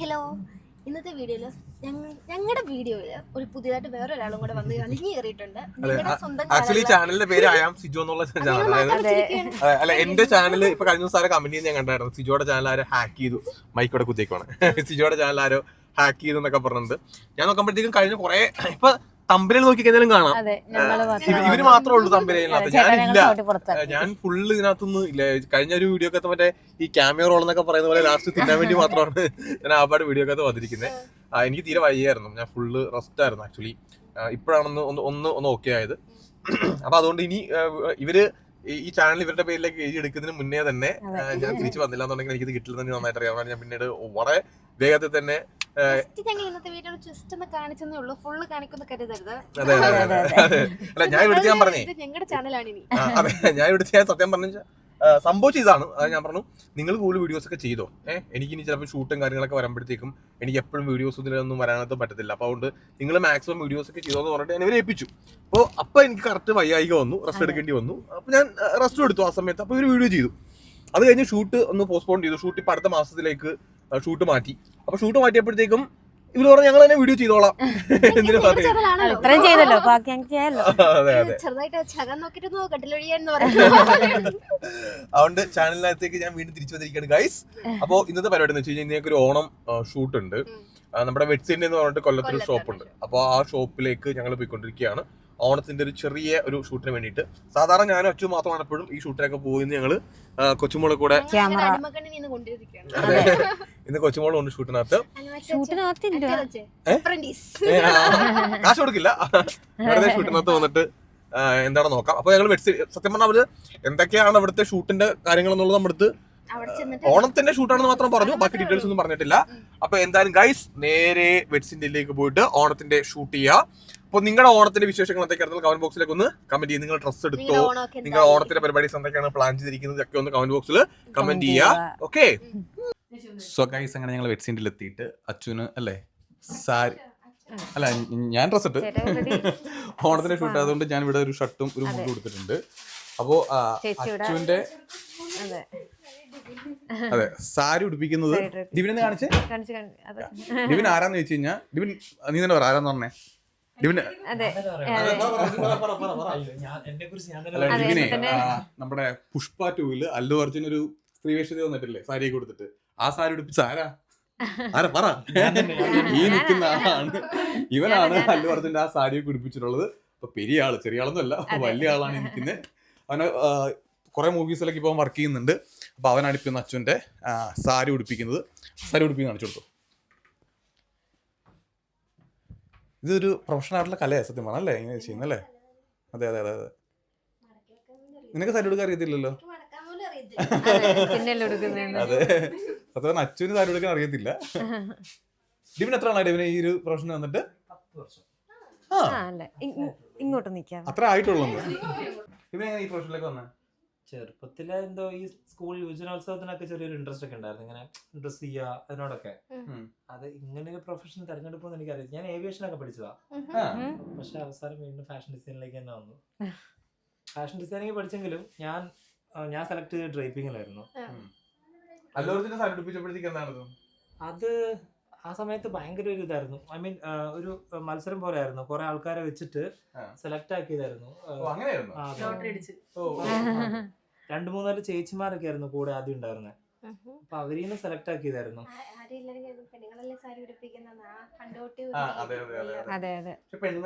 Hello. ഇന്നത്തെ വീഡിയോയിൽ ഞങ്ങളുടെ വീഡിയോയിൽ ഒരു പുതിയതായിട്ട് വേറൊരാളും കൂടെ വന്ന് അലിഞ്ഞു കയറിയിട്ടുണ്ട്. ആക്ച്വലി ചാനലിന്റെ പേര് അയാം സിജോ എന്നുള്ള അല്ല എന്റെ ചാനൽ ഇപ്പൊ കഴിഞ്ഞ ദിവസം ആരോ കമന്റ് ഞാൻ കണ്ടായിരുന്നു. സിജോയുടെ ചാനൽ ആരോ ഹാക്ക് ചെയ്തു. മൈക്കോടെ കുത്തിയേക്കാണ് സിജോയുടെ ചാനൽ ആരോ ഹാക്ക് ചെയ്തു എന്നൊക്കെ പറഞ്ഞിട്ടുണ്ട്. ഞാൻ നോക്കുമ്പോഴത്തേക്കും കഴിഞ്ഞ കുറെ ഇപ്പൊ തമ്പനിൽ നോക്കി കഴിഞ്ഞാലും കാണാം ഇവർ മാത്രമേ ഉള്ളൂ ഞങ്ങൾ ഞാനില്ല. ഞാൻ ഫുള്ള് ഇതിനകത്തൊന്നും ഇല്ല. കഴിഞ്ഞ ഒരു വീഡിയോ ഒക്കെ മറ്റേ ഈ ക്യാമിയ റോൾ എന്നൊക്കെ പറയുന്ന പോലെ ലാസ്റ്റ് തിന്നാൻ വേണ്ടി മാത്രമാണ് ഞാൻ ആ പാട് വീഡിയോ ഒക്കെ വന്നിരിക്കുന്നത് എനിക്ക് തീരെ വയ്യായിരുന്നു. ഞാൻ ഫുള്ള് റെസ്റ്റ് ആയിരുന്നു ആക്ച്വലി ഇപ്പോഴാണെന്ന് ഒന്ന് ഒന്ന് ഒന്ന് ഓക്കെ ആയത്. അപ്പൊ അതുകൊണ്ട് ഇനി ഇവർ ഈ- ചാനൽ ഇവരുടെ പേരിലേക്ക് എഴുതി എടുക്കുന്നതിന് മുന്നേ തന്നെ ഞാൻ തിരിച്ചു വന്നില്ല എന്നുണ്ടെങ്കിൽ എനിക്കിത് കിട്ടില്ലെന്ന് നന്നായിട്ട് അറിയാം ഞാൻ പിന്നീട് വളരെ വേഗത്തിൽ തന്നെ അല്ല ഞാൻ ഇവിടുത്തെ ഞാൻ പറഞ്ഞേ. അതെ ഞാൻ ഇവിടുത്തെ ഞാൻ സത്യം പറഞ്ഞ സംഭവിച്ച ഇതാണ്. അത് ഞാൻ പറഞ്ഞു നിങ്ങൾ കൂടുതൽ വീഡിയോസ് ഒക്കെ ചെയ്തോ? ഏഹ് എനിക്ക് ഇനി ചിലപ്പോൾ ഷൂട്ടും കാര്യങ്ങളൊക്കെ വരുമ്പോഴത്തേക്കും എനിക്ക് എപ്പോഴും വീഡിയോസ് ഇതിലൊന്നും വരാനൊന്നും പറ്റത്തില്ല. അപ്പോൾ അതുകൊണ്ട് നിങ്ങൾ മാക്സിമം വീഡിയോസ് ഒക്കെ ചെയ്തോ എന്ന് പറഞ്ഞിട്ട് എന്നെ ഏൽപ്പിച്ചു. അപ്പോൾ അപ്പോൾ എനിക്ക് കറക്റ്റ് വയ്യായിക വന്നു റെസ്റ്റ് എടുക്കേണ്ടി വന്നു. അപ്പോൾ ഞാൻ റെസ്റ്റ് എടുത്തു ആ സമയത്ത്. അപ്പോൾ ഒരു വീഡിയോ ചെയ്തു. അത് കഴിഞ്ഞ് ഷൂട്ട് ഒന്ന് പോസ്റ്റ്പോൺ ചെയ്തു. ഷൂട്ട് ഇപ്പോൾ അടുത്ത മാസത്തിലേക്ക് ഷൂട്ട് മാറ്റി. അപ്പോൾ ഷൂട്ട് മാറ്റിയപ്പോഴത്തേക്കും ഇവർ പറഞ്ഞു ഞങ്ങൾ തന്നെ വീഡിയോ ചെയ്തോളാം. എന്തിനു ഞങ്ങളുടെ പറഞ്ഞു? ചാനലാണല്ലോ ഇത്രയും ചെയ്തല്ലോ. ബാക്കി ഞങ്ങൾക്ക് ചെയ്യാമല്ലോ അതെ അതെ. ചെറുതായിട്ട് ചകം നോക്കിട്ട് കട്ടിലൊഴിയാന്ന് പറയുന്നത് അതുകൊണ്ട് ചാനലിനകത്തേക്ക് ഞാൻ വീണ്ടും തിരിച്ചു വന്നിരിക്കുകയാണ് ഗൈസ് അപ്പോൾ ഇന്നത്തെ പരിപാടി എന്ന് വെച്ച് കഴിഞ്ഞാൽ ഇന്നേക്ക് ഒരു ഓണം ഷൂട്ട് ഉണ്ട്. ആ, നമ്മുടെ വെഡ്സിന്റെ എന്ന് പറഞ്ഞിട്ട് കൊല്ലത്തൊരു ഷോപ്പുണ്ട്. ഷോപ്പ് ഉണ്ട്. അപ്പോൾ ആ ഷോപ്പിലേക്ക് ഞങ്ങൾ പോയിക്കൊണ്ടിരിക്കുകയാണ്. ഓണത്തിന്റെ ഒരു ചെറിയ ഒരു ഷൂട്ടിന് വേണ്ടിയിട്ട്. സാധാരണ ഞാനും അച്ചു മാത്രമാണ് എപ്പോഴും ഈ ഷൂട്ടിനൊക്കെ പോകുന്നത് ഞങ്ങൾ കൊച്ചുമോളെ കൂടെ ഇന്ന് കൊച്ചുമോളും ഉണ്ട് ഷൂട്ടിനകത്ത്. കാശ് കൊടുക്കില്ല. വെറുതെ ഷൂട്ടിനകത്ത് വന്നിട്ട് എന്താണ് നോക്കാം. അപ്പൊ ഞങ്ങൾ വെഡ്സ് സത്യം പറഞ്ഞാൽ അവർ എന്തൊക്കെയാണ് അവിടുത്തെ ഷൂട്ടിന്റെ കാര്യങ്ങൾ എന്നുള്ളത് നമ്മുടെ ഓണത്തിന്റെ ഷൂട്ടാണെന്ന് മാത്രം പറഞ്ഞു. ബാക്കി ഡീറ്റെയിൽസ് ഒന്നും പറഞ്ഞിട്ടില്ല. അപ്പൊ എന്തായാലും ഗൈസ് നേരെ വെഡ്സിന്റെയിലേക്ക് പോയിട്ട് ഓണത്തിന്റെ ഷൂട്ട് ചെയ്യാം. അപ്പൊ നിങ്ങളുടെ ഓണത്തിന്റെ വിശേഷങ്ങൾ എന്തൊക്കെയാണ്? കമന്റ് ബോക്സിലേക്ക് ഒന്ന് കമന്റ് ചെയ്യുക. നിങ്ങൾ ഡ്രസ് എടുത്തോ? നിങ്ങളുടെ നിങ്ങൾ ഓണത്തിന്റെ പരിപാടി എന്തൊക്കെയാണ് പ്ലാൻ ചെയ്തിരിക്കുന്നത്? ഒക്കെ ഒന്ന് കമന്റ് ബോക്സിൽ കമന്റ് ചെയ്യാ ഓക്കെ സോ ഗൈസ് അങ്ങനെ ഞങ്ങൾ വെഡ് വെഡ്സിന്റെ എത്തിയിട്ട് അച്ഛന് അല്ലേ? സാരി അല്ല ഞാൻ ഡ്രസ് ഇട്ട്. ഓണത്തിന്റെ ഷൂട്ട് ആയതുകൊണ്ട് ഞാൻ ഇവിടെ ഒരു ഷർട്ടും ഒരു മുണ്ടും കൊടുത്തിട്ടുണ്ട് അപ്പോ അച്ഛന്റെ അതെ. സാരി ഉടുപ്പിക്കുന്നത്. ഡിവിനെ കാണിച്ച്? കാണിച്ച് കാണിച്ച്. ഡിവിൻ ആരാന്ന് ചോദിച്ചു കഴിഞ്ഞാൽ ഡിവിൻ നീ തന്നെ പറ ആരാന്ന് പറഞ്ഞേ? നമ്മുടെ പുഷ്പ ടൂവിൽ അല്ലു അർജുൻ ഒരു സ്ത്രീവേഷത വന്നിട്ടില്ലേ? സാരി കൊടുത്തിട്ട് ആ സാരി ഉടുപ്പിച്ച ആരാ? ആരാ പറ. ഈ നിൽക്കുന്ന ആളാണ്. ഇവനാണ് അല്ലു അർജുന്റെ ആ സാരി കുടിപ്പിച്ചിട്ടുള്ളത് അപ്പൊ പെരിയ ആൾ ചെറിയ ആളൊന്നും അല്ല വലിയ ആളാണ് നിൽക്കുന്നത് അവന് കുറെ മൂവീസിലൊക്കെ ഇപ്പൊ വർക്ക് ചെയ്യുന്നുണ്ട്. അപ്പൊ അവനാണ് ഇപ്പൊ അച്ഛന്റെ സാരി ഉടുപ്പിക്കുന്നത്. സാരി ഉടുപ്പിക്കുന്ന കാണിച്ചു കൊടുത്തു. ഇതൊരു പ്രൊഫഷണൽ ആയിട്ടുള്ള കലയാണ് സത്യം അല്ലേ? ഇങ്ങനെ ചെയ്യുന്നല്ലേ അതെ അതെ അതെ അതെ. നിനക്ക് സാരി എടുക്കാൻ അറിയത്തില്ലല്ലോ അതെ, അതെ സത്യം അച്ഛന് സാരി എടുക്കാൻ അറിയത്തില്ല. ഡിവിൻ എത്ര ആളായി ഡിവിന് ഈ ഒരു പ്രൊഫഷൻ വന്നിട്ട്? ആ. ആ അല്ലേ. ഇങ്ങോട്ട് നിൽക്കാം അത്ര ആയിട്ടുള്ളൂ ഡിവിൻ എങ്ങനെ ഈ പ്രൊഫഷനിലേക്ക് വന്നേ? ചെറുപ്പത്തിൽ എന്തോ ഈ സ്കൂൾ യുവജനോത്സവത്തിനൊക്കെ ചെറിയൊരു ഇൻട്രസ്റ്റ് ഒക്കെ ഉണ്ടായിരുന്നു. ഇങ്ങനെ ഡ്രസ് ചെയ്യുക അതിനോടൊക്കെ. അത് ഇങ്ങനെ ഒരു പ്രൊഫഷൻ തിരഞ്ഞെടുപ്പെന്ന് എനിക്കറിയാം ഞാൻ ഏവിയേഷൻ ഒക്കെ പഠിച്ചതാ. പക്ഷെ അവസാനം വീണ്ടും ഫാഷൻ ഡിസൈനിലേക്ക് തന്നെ വന്നു. ഫാഷൻ ഡിസൈനിങ് പഠിച്ചെങ്കിലും ഞാൻ ഞാൻ സെലക്ട് ചെയ്ത ഡ്രൈപ്പിങ്ങിലായിരുന്നു അത് ആ സമയത്ത് ഭയങ്കര ഒരു ഇതായിരുന്നു ഐ മീൻ ഒരു മത്സരം പോലെ ആയിരുന്നു കുറെ ആൾക്കാരെ വെച്ചിട്ട് സെലക്ട് ആക്കിയതായിരുന്നു രണ്ടു മൂന്നാൽ ചേച്ചിമാരൊക്കെ ആയിരുന്നു കൂടെ ആദ്യം ഉണ്ടായിരുന്നത് അപ്പൊ അവരീന്ന് സെലക്ട് ആക്കിയതായിരുന്നു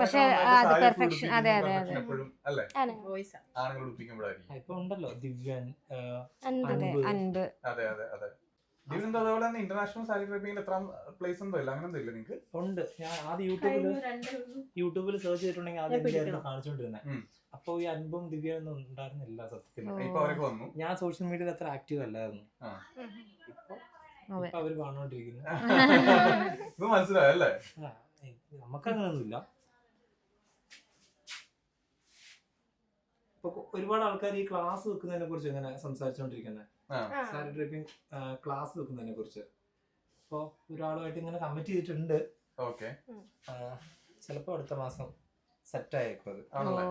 പക്ഷെ അത് പെർഫെക്ഷൻ അതെ, അതെ, അതെ. എപ്പോഴും അല്ലേ? ആണ്. ആണുങ്ങൾ ഉടുപ്പിക്കുമ്പോഴായിരിക്കും. ഇപ്പൊ ഉണ്ടല്ലോ. ദിവ്യൻ. അൻപ് അതേപോലെ തന്നെ ഇന്റർനാഷണൽ എത്ര പ്ലേസ് എന്തോ ഇല്ല അങ്ങനെ എന്തോ ഇല്ല നിങ്ങക്ക് ഉണ്ട്. ഞാൻ ആദ്യം യൂട്യൂബിൽ യൂട്യൂബിൽ സെർച്ച് ചെയ്തിട്ടുണ്ടെങ്കിൽ ആദ്യം ഇന്ത്യയായിരുന്നു കാണിച്ചുകൊണ്ടിരുന്നത് അപ്പോൾ അപ്പൊ ഈ അൻപും ദിവ്യൊന്നും ഉണ്ടായിരുന്നില്ല സത്യത്തിൽ. ഇപ്പൊ അവരൊക്കെ വന്നു? ഞാൻ സോഷ്യൽ മീഡിയയിൽ അത്ര ആക്റ്റീവ് അല്ലായിരുന്നു. ഇപ്പൊ അവർ കാണുകൊണ്ടിരിക്കുന്നു ഇപ്പൊ മനസ്സിലായല്ലേ നമുക്കങ്ങനൊന്നുമില്ല. ഇപ്പൊ ഒരുപാട് ആൾക്കാർ ഈ ക്ലാസ് വെക്കുന്നതിനെ കുറിച്ച് ഇങ്ങനെ സംസാരിച്ചുകൊണ്ടിരിക്കുന്നത് ആ സാരി ഡ്രൈപ്പിംഗ് ക്ലാസ് വെക്കുന്നതിനെ കുറിച്ച്. അപ്പോൾ ഒരാളുമായിട്ട് ഇങ്ങനെ കമ്മിറ്റ് ചെയ്തിട്ടുണ്ട്. ഓക്കെ. ചിലപ്പോൾ അടുത്ത മാസം സെറ്റ് ആയേക്കും അത്. ആണല്ലേ?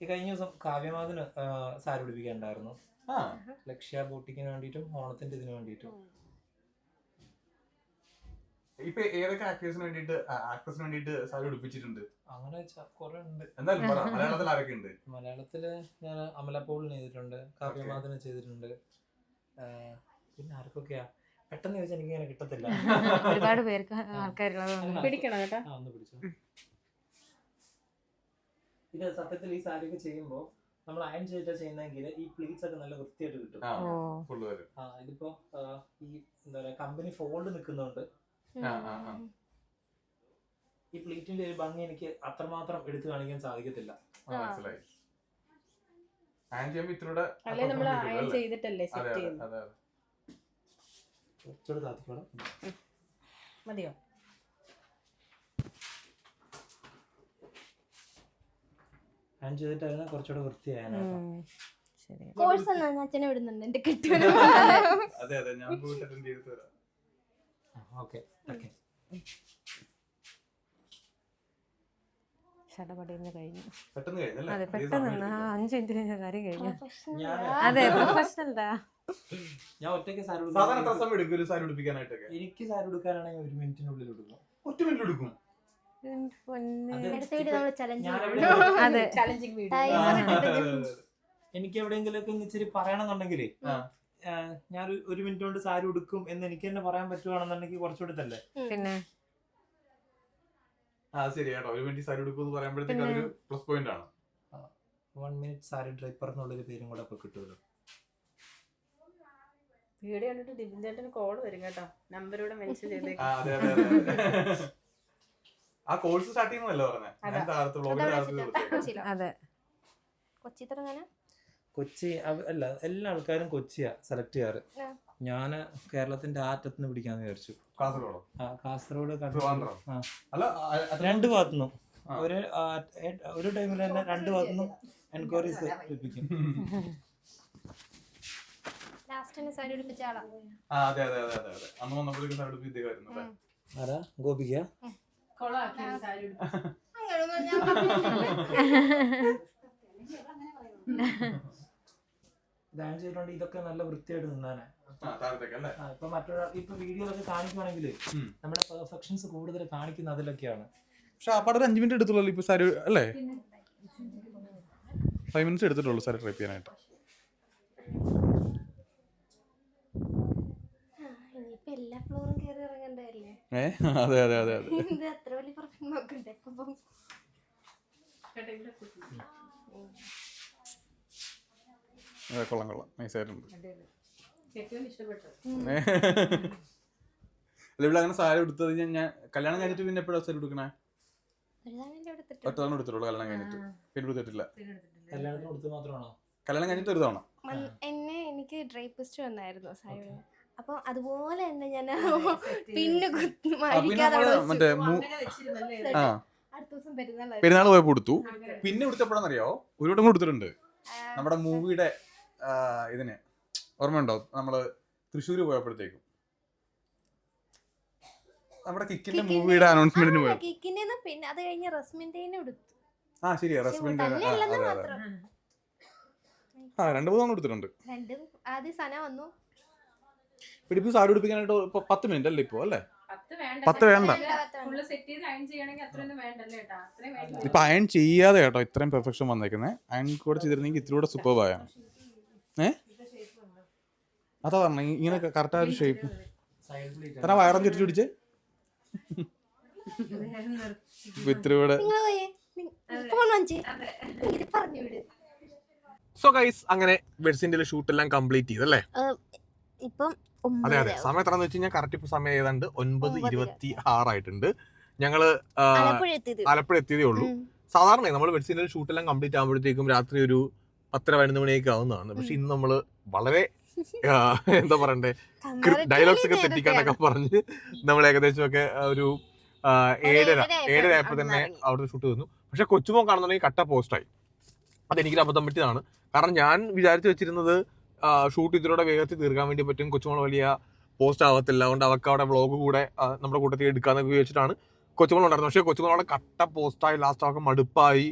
ഈ കഴിഞ്ഞ ദിവസം കാവ്യമാതിന് സാരി പിടിപ്പിക്കണ്ടായിരുന്നു ആ. ലക്ഷ്യ ബോട്ടിക്കിന് വേണ്ടിയിട്ടും ഓണത്തിന്റെ ഇതിന് വേണ്ടിയിട്ടും. ഇപ്പൊ ഏതൊക്കെ ആക്ടേഴ്സിന് വേണ്ടിയിട്ട് ആക്ടേഴ്സിന് വേണ്ടിയിട്ട് സാരി ഉടുപ്പിച്ചിട്ടുണ്ട്? അങ്ങനെ കുറെ ഉണ്ട് എന്തായാലും പറ മലയാളത്തിൽ ആരൊക്കെ ഉണ്ട് മലയാളത്തിൽ ഞാൻ അമലപ്പോൾ ചെയ്തിട്ടുണ്ട് കാവ്യമാധന ചെയ്തിട്ടുണ്ട് പിന്നെ ആർക്കൊക്കെയാ? പെട്ടെന്ന് ചോദിച്ചാൽ എനിക്ക് ഇങ്ങനെ കിട്ടത്തില്ല. ഒരുപാട് പേർക്ക് ആൾക്കാരുള്ളത് പിടിക്കണം കേട്ടോ. ആ ഒന്ന് പിടിച്ചു. ഇത് സത്യത്തിൽ ഈ സാരി ചെയ്യുമ്പോ ചെയ്യുമ്പോൾ നമ്മൾ അയൺ ചെയ്തിട്ടാ ചെയ്യുന്നെങ്കിൽ ഈ പ്ലീറ്റ്സ് ഒക്കെ നല്ല വൃത്തിയായിട്ട് കിട്ടും. ആ ഇതിപ്പോ ഈ എന്താ പറയാ കമ്പനി ഫോൾഡ് ആ. ഈ പ്ലേറ്റിന്റെ ഒരു ഭംഗി എനിക്ക് അത്രമാത്രം എടുത്തു കാണിക്കാൻ സാധിക്കത്തില്ല. ആ, മനസ്സിലായി. ഇത്രയുടെ അല്ലെ നമ്മൾ അയൺ ചെയ്തിട്ടല്ലേ സെറ്റ് ചെയ്യുന്നത്? മതിയോ? അയൺ ചെയ്തിട്ടായിരുന്നു കുറച്ചുകൂടെ വൃത്തിയായിരുന്നു കോഴ്സ് എന്നാ അച്ഛനെ വിടുന്നുണ്ട് എന്റെ കെട്ടിയത് അതെ അതെ ഞാൻ ഓക്കെ ഓക്കെ. ചടപടിന്ന് കഴിഞ്ഞു. പെട്ടെന്ന് കഴിഞ്ഞല്ലേ? അതെ പെട്ടെന്ന് ആ അഞ്ച് മിനിറ്റ് കഴിഞ്ഞ കാര്യം കഴിഞ്ഞു. അതെ പ്രൊഫഷണൽ ഞാൻ ഒറ്റയ്ക്ക് സാരി എത്ര ഉടുക്കാൻ സമയം എടുക്കും ഒരു സാരി ഉടുപ്പിക്കാനായിട്ടൊക്കെ? എനിക്ക് സാരി ഉടുക്കാനാണെങ്കിൽ ഒരു മിനിറ്റിനുള്ളിൽ എടുക്കും ഒറ്റ മിനിറ്റ് എടുക്കും എനിക്ക് എവിടെയെങ്കിലും ഇച്ചിരി പറയണമെന്നുണ്ടെങ്കിൽ ഞാൻ ഒരു- ഒരു മിനിറ്റ് കൊണ്ട് സാരി ഉടുക്കും എന്ന് എനിക്ക് തന്നെ പറയാൻ പറ്റുവാണെന്നുണ്ടെങ്കിൽ കുറച്ചുകൂടി തന്നെ പിന്നെ ആ ശരി കേട്ടോ. ഒരു മിനിറ്റ് സാരി എടുക്കും എന്ന് പറയുമ്പോഴത്തേക്ക് അതൊരു പ്ലസ് പോയിന്റ് ആണ്. വൺ മിനിറ്റ് സാരി ഡ്രൈപ്പർ എന്നുള്ളൊരു പേരും കൂടെ അപ്പൊ കിട്ടുമല്ലോ. വീഡിയോ കണ്ടിട്ട് ദിപിൻ ചേട്ടന് കോൾ വരും കേട്ടോ. നമ്പറൂടെ മെൻഷൻ ചെയ്തേക്കാം അതെ അതെ അതെ ആ കോഴ്സ് സ്റ്റാർട്ട് ചെയ്യുന്നതല്ലേ പറഞ്ഞേ? ഞാൻ അതാ. അതാ? അതെ. കൊച്ചി തുടങ്ങാനാ കൊച്ചി അല്ല എല്ലാ ആൾക്കാരും കൊച്ചിയാ സെലക്ട് ചെയ്യാറ്. ഞാൻ കേരളത്തിന്റെ ആറ്റത്തുനിന്ന് പിടിക്കാന്ന് വിചാരിച്ചു. കാസർഗോഡോ? ആ, കാസർഗോഡ് കണ്ണൂർ. ട്രിവാൻഡ്രം. ആ. അല്ല രണ്ട് ഭാഗത്തുനിന്നും. ആ. ഒരു ഒരു ടൈമിൽ തന്നെ രണ്ട് ഭാഗത്തുനിന്നും എൻക്വയറീസ് ലഭിക്കും. ആരാ? ഗോപിക കൊളാക്കി സാരി ചെയ്തിട്ടുണ്ട് ഇതൊക്കെ നല്ല വൃത്തിയായിട്ട് നിന്നാനെ. ഇപ്പൊ മറ്റൊരാൾ ഇപ്പൊ വീഡിയോയിലൊക്കെ കാണിക്കുവാണെങ്കിൽ ഉം. നമ്മുടെ പെർഫെക്ഷൻസ് കൂടുതൽ കാണിക്കുന്ന അതിലൊക്കെയാണ്. പക്ഷെ ആ പടം അഞ്ചു മിനിറ്റ് എടുത്തുള്ളൂ ഇപ്പൊ സാരി അല്ലേ? ഫൈവ് മിനിറ്റ്സ് എടുത്തിട്ടുള്ളൂ സാരി ട്രൈപ്പ് ചെയ്യാനായിട്ട്. ഏ? അതെ അതെ അതെ അതെ ഇത് അത്ര വലിയ പ്രശ്നം നോക്കണ്ടേ അപ്പം കേട്ടോ, ഇവിടെ കുത്തി. അതെ കൊള്ളാം കൊള്ളാം. നൈസായിട്ടുണ്ട്. അല്ല ഇവിടെ അങ്ങനെ സാരി എടുത്തത് ഞാൻ ഞാൻ കല്യാണം കഴിഞ്ഞിട്ട് പിന്നെ എപ്പോഴാണ് സാരി എടുക്കണേ ഒറ്റ തവണ എടുത്തിട്ടുള്ളൂ കല്യാണം കഴിഞ്ഞിട്ട്. പിന്നെ എടുത്തിട്ടില്ല കല്യാണത്തിന് കൊടുത്ത് മാത്രമാണോ? കല്യാണം കഴിഞ്ഞിട്ട് ഒരു തവണ. എന്നെ എനിക്ക് ഡ്രൈപ്പിസ്റ്റ് വന്നായിരുന്നു സാരി അപ്പൊ അതുപോലെ തന്നെ ഞാൻ പിന്നെ. മറ്റേ വെച്ചിരുന്നല്ലേ അടുത്ത ദിവസം പെരുന്നാളായിരുന്നു. പെരുന്നാൾ പോയപ്പോ എടുത്തു പിന്നെ എടുത്തപ്പോഴാണെന്നറിയോ ഒരു വട്ടം കൂടെ എടുത്തിട്ടുണ്ട് നമ്മുടെ മൂവിയുടെ ഇതിന് ഓർമ്മയുണ്ടോ? നമ്മൾ തൃശ്ശൂര് പോയപ്പോഴത്തേക്കും. നമ്മുടെ കിക്കിന്റെ മൂവിയുടെ അനൗൺസ്മെന്റിന് പോയത് കിക്കിന്റെ പിന്നെ അത് കഴിഞ്ഞ് റസ്മിന്റെ എടുത്തു. ആ ശരിയാ മാത്രം. ആ രണ്ട് മൂന്ന് എടുത്തിട്ടുണ്ട്. രണ്ടും ആദ്യം സന വന്നു. ഇവിടെ ഇപ്പൊ സാരി ഉടുപ്പിക്കാനായിട്ട് ഇപ്പൊ പത്ത് മിനിറ്റ് അല്ലേ ഇപ്പൊ അല്ലേ? പത്ത് വേണ്ട. ഇപ്പൊ അയൺ ചെയ്യാതെ കേട്ടോ ഇത്രയും പെർഫെക്ഷൻ വന്നേക്കുന്നത് അയൺ കൂടെ ചെയ്തിരുന്നെങ്കിൽ ഇത്തിരി കൂടെ സൂപ്പർ ആയാണ് ഏ? അതാ പറഞ്ഞ ഇങ്ങനെ കറക്റ്റ് ആ ഒരു ഷേപ്പ് തന്നെ വയറും തിരിച്ചു പിടിച്ച്. ഇപ്പൊ നിങ്ങൾ പോയേ. ഫോൺ വാങ്ങിച്ചേ. ഇത് പറഞ്ഞു വിട്. സോ ഗൈസ് അങ്ങനെ വെഡ്സിന്റെ ഷൂട്ട് എല്ലാം കംപ്ലീറ്റ് ചെയ്തല്ലേ ഇപ്പം അതെ അതെ. സമയം എത്ര വെച്ച് കഴിഞ്ഞാൽ കറക്റ്റ് ഇപ്പൊ സമയം ഏതാണ്ട് ഒൻപത്. ഇരുപത്തി ആറായിട്ടുണ്ട്. ഞങ്ങൾ ആലപ്പുഴ എത്തിയത്. ആലപ്പുഴ എത്തിയതേ ഉള്ളൂ. സാധാരണ നമ്മൾ വെഡ്സിന്റെ ഷൂട്ട് എല്ലാം കംപ്ലീറ്റ് ആകുമ്പോഴത്തേക്കും രാത്രി ഒരു പത്തര പതിനൊന്ന് മണിയൊക്കെ ആവുന്നതാണ് പക്ഷെ ഇന്ന് നമ്മൾ വളരെ എന്താ പറയണ്ടേ ഡയലോഗ്സ് ഒക്കെ തെറ്റിക്കാണ്ടൊക്കെ പറഞ്ഞ് നമ്മൾ ഏകദേശം ഒക്കെ ഒരു ഏഴര ഏഴര ആയപ്പോ ആയപ്പോൾ തന്നെ അവിടെ ഷൂട്ട് തന്നു പക്ഷെ കൊച്ചുമോ കാണുന്നുണ്ടെങ്കിൽ കട്ട പോസ്റ്റായി. അത് എനിക്കൊരു അബദ്ധം പറ്റിയതാണ്. കാരണം ഞാൻ വിചാരിച്ചു വെച്ചിരുന്നത് ഷൂട്ട് ഇതിലൂടെ വേഗത്തിൽ തീർക്കാൻ വേണ്ടി പറ്റും. കൊച്ചുമോൾ വലിയ പോസ്റ്റ് ആവത്തില്ല. അതുകൊണ്ട് അവർക്ക് അവിടെ വ്ളോഗ് കൂടെ നമ്മുടെ കൂട്ടത്തിൽ എടുക്കാന്നൊക്കെ വിചാരിച്ചിട്ടാണ് കൊച്ചുമോൾ ഉണ്ടായിരുന്നത്. പക്ഷേ കൊച്ചുമോൾ അവിടെ കട്ട പോസ്റ്റായി ലാസ്റ്റ് അവർക്ക് മടുപ്പായി.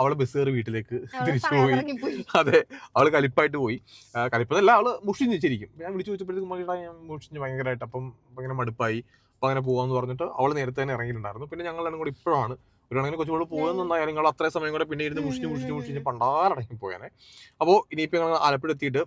അവൾ ബസ് കയറി വീട്ടിലേക്ക് തിരിച്ചു പോയി. അതെ അവൾ കലിപ്പായിട്ട് പോയി. കലിപ്പതല്ല അവൾ മുഷിഞ്ഞ് ശരിക്കും ഞാൻ വിളിച്ചു ചോദിച്ചപ്പോഴത്തേക്കും ഞാൻ മുഷിഞ്ഞ് ഭയങ്കരമായിട്ട് അപ്പം ഭയങ്കര മടുപ്പായി. അപ്പൊ അങ്ങനെ പോവാന്ന് പറഞ്ഞിട്ട് അവൾ നേരത്തെ തന്നെ ഇറങ്ങിയിട്ടുണ്ടായിരുന്നു. പിന്നെ ഞങ്ങൾ രണ്ടും കൂടി ഇപ്പോഴാണ്. ഒരു കണക്കിന് കൊച്ചുകൂടെ പോകുന്നുണ്ടായാലും ഞങ്ങൾ അത്രയും സമയം കൂടെ പിന്നെ ഇരുന്ന് മുഷിഞ്ഞ് മുഷിഞ്ഞ് മുഷിഞ്ഞ് പണ്ടാറടങ്ങി പോയാനെ. അപ്പോൾ ഇനിയിപ്പോൾ ഞങ്ങൾ ആലപ്പുഴ എത്തിയിട്ട്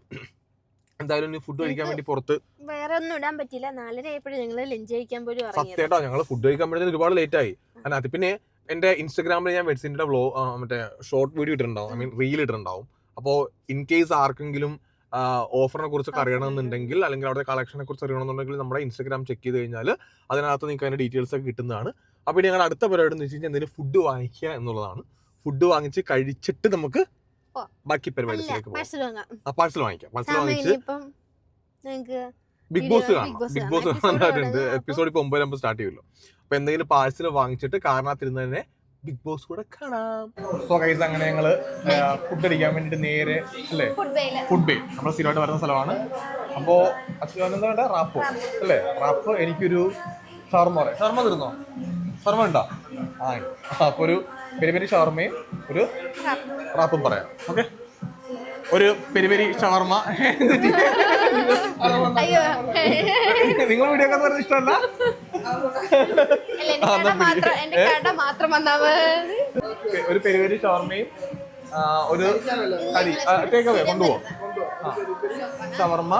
എന്തായാലും ഇനി ഫുഡ് കഴിക്കാൻ വേണ്ടി പുറത്ത് വേറെ ഒന്നും ഇടാൻ പറ്റില്ല നാലര ആയപ്പോഴും ഞങ്ങൾ ലഞ്ച് കഴിക്കാൻ പോലും സത്യമായിട്ടോ ഞങ്ങൾ ഫുഡ് കഴിക്കാൻ വേണ്ടി ഒരുപാട് ലേറ്റ് ആയി. അതിനകത്ത് പിന്നെ എന്റെ ഇൻസ്റ്റാഗ്രാമിൽ ഞാൻ വെഡ്സിന്റെ വ്ലോ മറ്റേ ഷോർട്ട് വീഡിയോ ഇട്ടിട്ടുണ്ടാവും. ഐ മീൻ റീൽ ഇട്ടിട്ടുണ്ടാവും. അപ്പോൾ ഇൻ കേസ് ആർക്കെങ്കിലും ഓഫറിനെ കുറിച്ചൊക്കെ അറിയണമെന്നുണ്ടെങ്കിൽ അല്ലെങ്കിൽ അവിടെ കളക്ഷനെ കുറിച്ച് അറിയണമെന്നുണ്ടെങ്കിൽ നമ്മുടെ ഇൻസ്റ്റാഗ്രാം ചെക്ക് ചെയ്ത് കഴിഞ്ഞാൽ അതിനകത്ത് നിങ്ങൾക്ക് അതിന്റെ ഡീറ്റെയിൽസ് ഒക്കെ കിട്ടുന്നതാണ്. അപ്പോൾ ഇനി ഞങ്ങളുടെ അടുത്ത പരിപാടി എന്ന് വെച്ച് കഴിഞ്ഞാൽ എന്തെങ്കിലും ഫുഡ് വാങ്ങിക്കുക എന്നുള്ളതാണ്. ഫുഡ് വാങ്ങിച്ച് കഴിച്ചിട്ട് നമുക്ക് ബാക്കി പരിപാടിയിലേക്ക് പോകാം. പാഴ്സൽ വാങ്ങാം. പാഴ്സൽ വാങ്ങിക്കാം. പാഴ്സൽ വാങ്ങിച്ച് ബിഗ് ബോസ് കാണാം. Bigg Boss. എപ്പിസോഡ് ഇപ്പൊ ഒമ്പതാകുമ്പോൾ സ്റ്റാർട്ട് ചെയ്യുമല്ലോ. അപ്പൊ എന്തെങ്കിലും പാഴ്സൽ വാങ്ങിച്ചിട്ട് കാരണത്തിരുന്ന് തന്നെ ബിഗ് ബോസ് കൂടെ കാണാം. സോ ഗൈസ് അങ്ങനെ ഞങ്ങൾ ഫുഡ് അടിക്കാൻ വേണ്ടിട്ട് നേരെ അല്ലേ? ഫുഡ് ബേ നമ്മൾ സ്ഥിരമായിട്ട് വരുന്ന സ്ഥലമാണ്. അപ്പോ അച്ഛൻ റാപ്പ്. അല്ലേ? റാപ്പ് എനിക്കൊരു ഷവർമ പറയാം. ഷവർമ തരുന്നോ? ഷവർമ ഉണ്ടോ? ആ. അപ്പൊ ഒരു പെരി പെരി ഷവർമയും ഒരു റാപ്പും പറയാം. ഓക്കെ ഒരു പെരി പെരി ഷവർമ. അയ്യോ. നിങ്ങൾ വീഡിയോ ഒക്കെ പറഞ്ഞ ഇഷ്ടമല്ല? ഒരു പെരുപെരി ഷവർമയും ഒരു കടി ടേക്ക് അവേ ഷവർമ്മ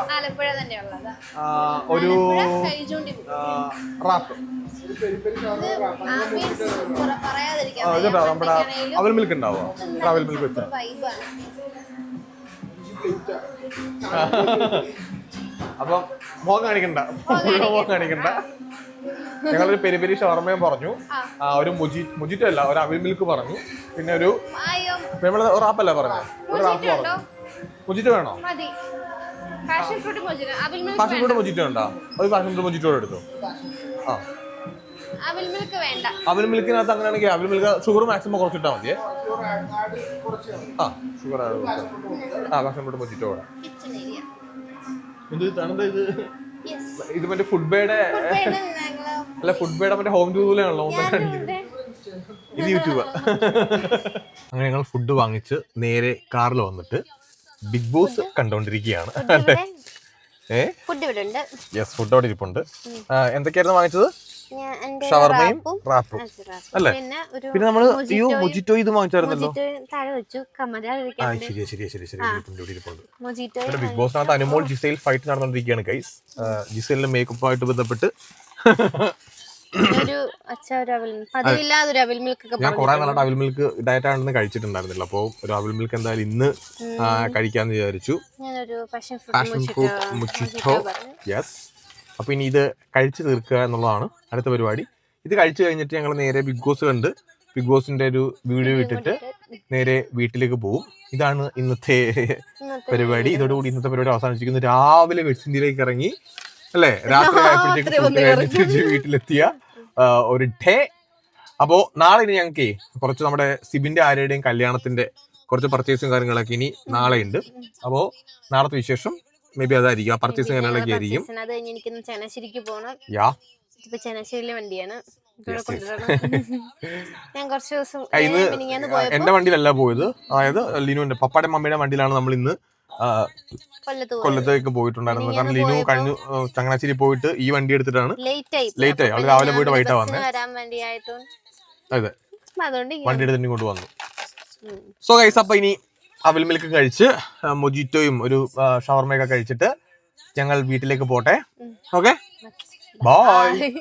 ഒരു റാപ്പ് നമ്മുടെ അവൽ മിൽക്ക് ഉണ്ടാവോ അവൽ മിൽക്ക് വെച്ചാൽ അപ്പം മുഖം കാണിക്കണ്ട. മുഖം കാണിക്കണ്ട. ഞങ്ങളൊരു പെരി പെരി ഷവർമയും പറഞ്ഞു. ഒരു മുജി മുജിറ്റോ അല്ല ഒരു അവിൽ മിൽക്ക് പറഞ്ഞു. പിന്നെ ഒരു നമ്മൾ റാപ്പല്ല പറഞ്ഞു? ഒരു റാപ്പ് പറഞ്ഞു. മുജിറ്റോ വേണോ? മതി. Passion fruit mojito. ഉണ്ടോ? ഒരു പാഷൻ ഫ്രൂട്ട് മുജിറ്റോ എടുത്തു? ആ. അവിൽ മിൽക്ക് വേണ്ട. അവിൽ മിൽക്കിനകത്ത് അങ്ങനെയാണെങ്കിൽ അവിൽ മിൽക്ക് ഷുഗർ മാക്സിമം കുറച്ചിട്ടാൽ മതിയേ. ആ ഷുഗർ ആ ഭക്ഷണം ഫ്രൂട്ട് മുജിറ്റോ കൂടെ ഇത് ഇത്? യെസ് ഇത് മറ്റേ ഫുഡ് ബേയുടെ അല്ല ഫുഡ് ബേയുടെ മറ്റേ ഹോം ടൂറിലാണല്ലോ ഇത് യൂട്യൂബ് അങ്ങനെ ഞങ്ങൾ ഫുഡ് വാങ്ങിച്ച് നേരെ കാറിൽ വന്നിട്ട് ബിഗ് ബോസ് കണ്ടോണ്ടിരിക്കുകയാണ്. ഏഹ് ഫുഡ് ഇവിടെ ഉണ്ട്. യെസ് ഫുഡ് അവിടെ ഇരിപ്പുണ്ട്. എന്തൊക്കെയായിരുന്നു വാങ്ങിച്ചത്? ഷവർമയും റാപ്പും അല്ലേ? പിന്നെ പിന്നെ നമ്മൾ അയ്യോ മുജിറ്റോ ഇത് വാങ്ങിച്ചായിരുന്നല്ലോ? ശരി ശരി ശരി ആ. ഇരിപ്പുണ്ട്. ഇവിടെ ബിഗ് ബോസിനകത്ത് അനുമോൾ ജിസൈൽ ഫൈറ്റ് നടന്നുകൊണ്ടിരിക്കുകയാണ് കൈസ് ജിസൈലിന്റെ ബന്ധപ്പെട്ട്. അവിൽ മിൽക്ക്. ഒക്കെ ഞാൻ കുറെ നാളായിട്ട് അവിൽ മിൽക്ക് ഡയറ്റ് ആണെന്ന് കഴിച്ചിട്ടുണ്ടായിരുന്നില്ല. അപ്പോൾ ഒരു അവിൽ മിൽക്ക് എന്തായാലും ഇന്ന് കഴിക്കാന്ന് വിചാരിച്ചു. പാഷൻ ഫ്രൂട്ട് മുച്ചിറ്റോ യെസ് അപ്പൊ ഇനി ഇത് കഴിച്ചു തീർക്കുക എന്നുള്ളതാണ് അടുത്ത പരിപാടി. ഇത് കഴിച്ചു കഴിഞ്ഞിട്ട് ഞങ്ങൾ നേരെ ബിഗ് ബോസ് കണ്ട് ബിഗ് ബോസിന്റെ ഒരു വീഡിയോ ഇട്ടിട്ട് നേരെ വീട്ടിലേക്ക് പോകും ഇതാണ് ഇന്നത്തെ പരിപാടി. ഇതോടുകൂടി ഇന്നത്തെ പരിപാടി അവസാനിച്ചിരിക്കുന്നു രാവിലെ വെച്ചിന്തിയിലേക്ക് ഇറങ്ങി അല്ലേ? രാത്രി ആയപ്പോഴത്തേക്ക് തിരിച്ച് വീട്ടിലെത്തിയ ഒരു ഡേ അപ്പോ നാളെ ഇനി ഞങ്ങൾക്ക് കുറച്ച് നമ്മുടെ സിബിന്റെ ആരുടെയും കല്യാണത്തിന്റെ കുറച്ച് പർച്ചേസും കാര്യങ്ങളൊക്കെ ഇനി നാളെ ഉണ്ട് അപ്പോൾ നാളത്തെ വിശേഷം മേ ബി അതായിരിക്കും. ആ പർച്ചേസും കാര്യങ്ങളൊക്കെ ആയിരിക്കും. അത് കഴിഞ്ഞ് പോകണം യാ. ഇപ്പൊ വണ്ടിയാണ്. ഞാൻ കുറച്ച് ദിവസം എന്റെ വണ്ടിയിലല്ല പോയത്. അതായത് ലിനുവിന്റെ പപ്പാടെ മമ്മിയുടെ വണ്ടിയിലാണ് നമ്മൾ ഇന്ന് കൊല്ലത്തേക്ക് പോയിട്ടുണ്ടായിരുന്നു കാരണം ലിനു കഴിഞ്ഞു ചങ്ങനാശ്ശേരി പോയിട്ട് ഈ വണ്ടി എടുത്തിട്ടാണ് ലേറ്റ് ആയി അവൾ രാവിലെ പോയിട്ട് വൈകിട്ടാ വന്നത് അതെ. വണ്ടി എടുത്തിട്ട് കൊണ്ട് വന്നു സോ ഗൈസ് അപ്പൊ ഇനി അവിൽ മിൽക്ക് കഴിച്ച് മൊജിറ്റോയും ഒരു ഷവർമയൊക്കെ കഴിച്ചിട്ട് ഞങ്ങൾ വീട്ടിലേക്ക് പോട്ടെ. Okay bye.